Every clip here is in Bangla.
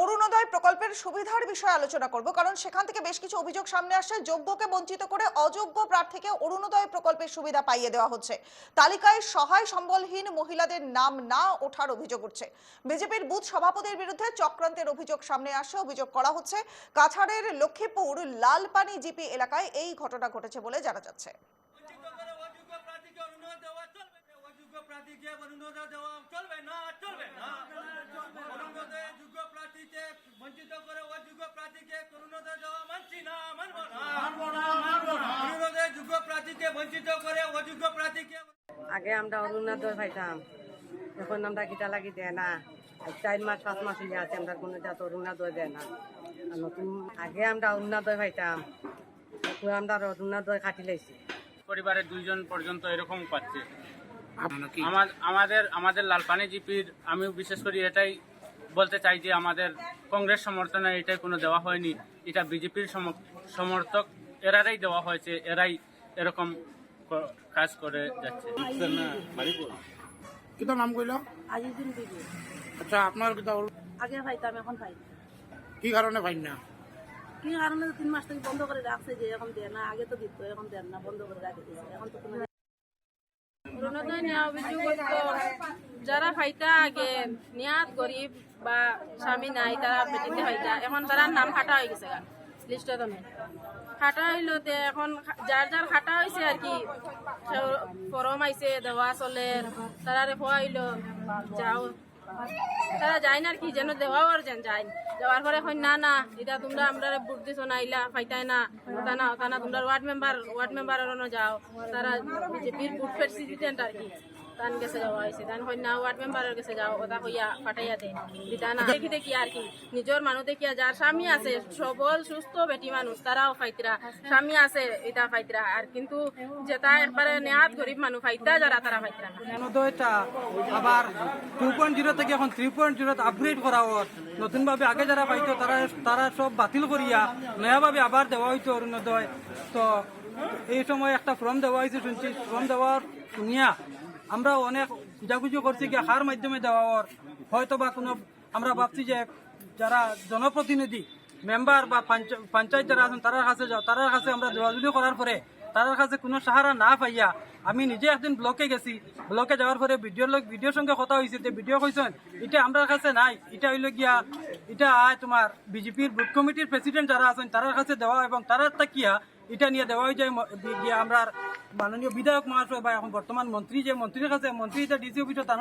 অরুণোদয় প্রকল্পের সুবিধার বিষয়ে আলোচনা করব, কারণ সেখান থেকে বেশ কিছু অভিযোগ সামনে আসছে। যোগ্যকে বঞ্চিত করে অযোগ্য প্রার্থীকে অরুণোদয় প্রকল্পের সুবিধা পাইয়ে দেওয়া হচ্ছে। তালিকায় সহায় সম্বলহীন মহিলাদের নাম না ওঠার অভিযোগ উঠছে। বিজেপির বুথ সভাপতির বিরুদ্ধে চক্রান্তের অভিযোগ সামনে আসছে। অভিযোগ করা হচ্ছে, কাছাড়ের লক্ষ্মীপুর লালপানি জিপি এলাকায় এই ঘটনা ঘটেছে বলে জানা যাচ্ছে। অরুণোদয় দেওয়া চলবে না চলবে না। যোগ্য বঞ্চিত করে অযোগ্য প্রার্থীকে আগে আমরা অরুণোদয় পাইতাম। এখন আমরা কিটা লাগি দেয় না। চার মাস পাঁচ মাস হয়ে আছে আমরা কোনো জাত অরুণোদয় দেয় না। নতুন আগে আমরা অরুণাদয় পাইতাম। এখন আমরা অরুণোদয় কাটি লাইছি। পরিবারের দুইজন পর্যন্ত এরকম পাচ্ছে। আমা- আমাদের আমাদের লালপানি জিপির আমি বিশেষ করে এটাই বলতে চাই যে আমাদের কংগ্রেস সমর্থনে এটাই কোনো দেওয়া হয়নি। এটা বিজেপির সমর্থক এরারাই দেওয়া হয়েছে এরাই এরকম কাজ করে যাচ্ছে। কিতা নাম কইল? আজির দিন দিদি আচ্ছা আপনার কিতা হল আগে পাইতাম এখন পাই না। কি কারণে পাইন না? কি কারণে তিন মাস থেকে বন্ধ করে রাখছে যে এখন দেয় না আগে তো দিত এখন দেন না বন্ধ করে রাখে এখন তো কোনো অরুণোদয় নেওয়া অভিযোগ যারা ফাইতা আগে নিয়াত গরিব বা স্বামী নাই তারা বেটিতে ফাইতা এখন তারা নাম খাটা হয়ে গেছে খাটা হইল তে এখন খা- যার যার খাটা হয়েছে আর কি। গরম আইছে দেওয়া চলে, তারারে খোয়া হইল যাও। তারা যায় না আর কি, যেন দেওয়াও আর যেন যায়। দেওয়ার পরে এখন না না, এটা তোমরা আমরা বুট দিছো না আইলা ফাইতাই না, ওটা না ওটা না, তোমরা ওয়ার্ড মেম্বার ওয়ার্ড মেম্বার যাও। তারা বিজেপির বুট দিতেন আর কি। তান গেছে যাওয়া হয়েছে তান না ওয়ার্ড মেম্বারের হইয়া দেখি দেখি আর কি। নিজের মানুষ দেখিয়া যার স্বামী আছে, সবল, সুস্থ, বেটি মানুষ, তারাও ফাইতরা। স্বামী আছে এটা ফাইতরা। আর কিন্তু যেটা একবারে নেহাত গরিব মানুষ, ফাইতা যারা, তারা ফাইতরা আবার টু পয়েন্ট জিরো থেকে এখন থ্রি পয়েন্ট জিরো আপগ্রেড করা হওয়ার নতুনভাবে আগে যারা পাইতো, তারা তারা সব বাতিল করিয়া নয়াভাবে আবার দেওয়া হইতো অরুণোদয়। তো এই সময় একটা ফর্ম দেওয়া হয়েছে শুনছি। ফর্ম দেওয়ার শুনিয়া আমরা অনেক খুঁজাখুঁজি করছি কি হার মাধ্যমে দেওয়া হওয়ার। হয়তো বা কোনো আমরা ভাবছি যে যারা জনপ্রতিনিধি মেম্বার বা পঞ্চায়েত যারা আছেন তার কাছে যাও তার কাছে আমরা যোগাযোগ করার পরে তার কাছে কোনো সাহারা না পাইয়া আমি নিজে একদিন ব্লকে গেছি। ব্লকে যাওয়ার পরে ভিডিওর লোক ভিডিওর সঙ্গে কথা হয়েছে যে ভিডিও কইছেন, এটা আমরা কাছে নাই, এটা হইল গিয়া, এটা আয় তোমার বিজেপির বুথ কমিটির প্রেসিডেন্ট যারা আছেন তার কাছে দেওয়া এবং তারা তাকিয়া এটা নিয়ে দেওয়া হয়ে যায় আমরা মাননীয় বিধায়ক মহাশয় বা এখন বর্তমান মন্ত্রী যে মন্ত্রীর কাছে মন্ত্রী এটা ডিসি অফিসে তার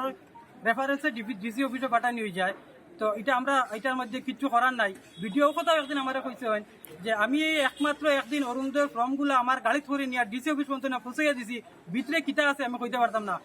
রেফারেন্সে ডিসি অফিসে পাঠানি হয়ে যায়। তো এটা আমরা, এটার মধ্যে কিছু করার নাই। ভিডিও কথাও একদিন আমার কইছে হয়, যে আমি একমাত্র একদিন অরুণদের ফর্মগুলো আমার গাড়ি করে নিয়ে ডিসি অফিস পর্যন্ত পৌঁছাইয়া দিছি, ভিতরে কিতা আছে আমি কইতে পারতাম না।